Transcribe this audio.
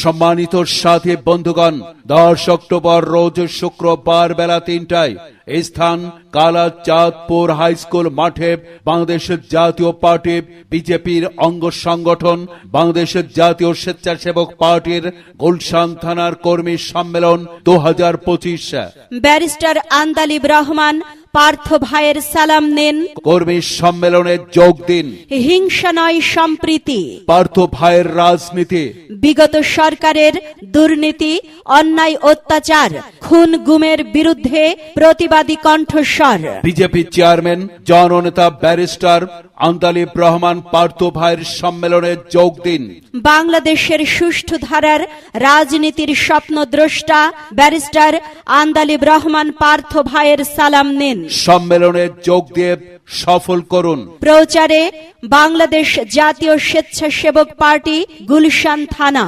সম্মানিত সাথী বন্ধুগণ, দশ অক্টোবর রোজ শুক্রবার বেলা তিনটায় স্থান কালা চাঁদপুর হাই স্কুল মাঠে বাংলাদেশের জাতীয় পার্টি বিজেপির অঙ্গ সংগঠন বাংলাদেশের জাতীয় স্বেচ্ছাসেবক পার্টির গুলশান থানার কর্মী সম্মেলন দু হাজার পঁচিশ। ব্যারিস্টার আন্দালিব রহমান পার্থ ভাইয়ের সালাম নেন। কর্মী সম্মেলনে যোগ দিন। হিংসা নয় সম্প্রীতি। পার্থ ভাইয়ের রাজনীতি। বিগত সরকারের দুর্নীতি অন্যায় অত্যাচার খুন গুমের বিরুদ্ধে প্রতিবাদী কণ্ঠস্বর। বিজেপি চেয়ারম্যান জননেতা ব্যারিস্টার আন্দালিব রহমান পার্থ ভাইয়ের সম্মেলনে যোগ দিন। বাংলাদেশের সুষ্ঠু ধারার রাজনীতির স্বপ্নদ্রষ্টা ব্যারিস্টার আন্দালিব রহমান পার্থ ভাইয়ের সালাম নিন। সম্মেলনে যোগ দিয়ে সফল করুন। প্রচারে বাংলাদেশ জাতীয় স্বেচ্ছাসেবক পার্টি গুলশান থানা।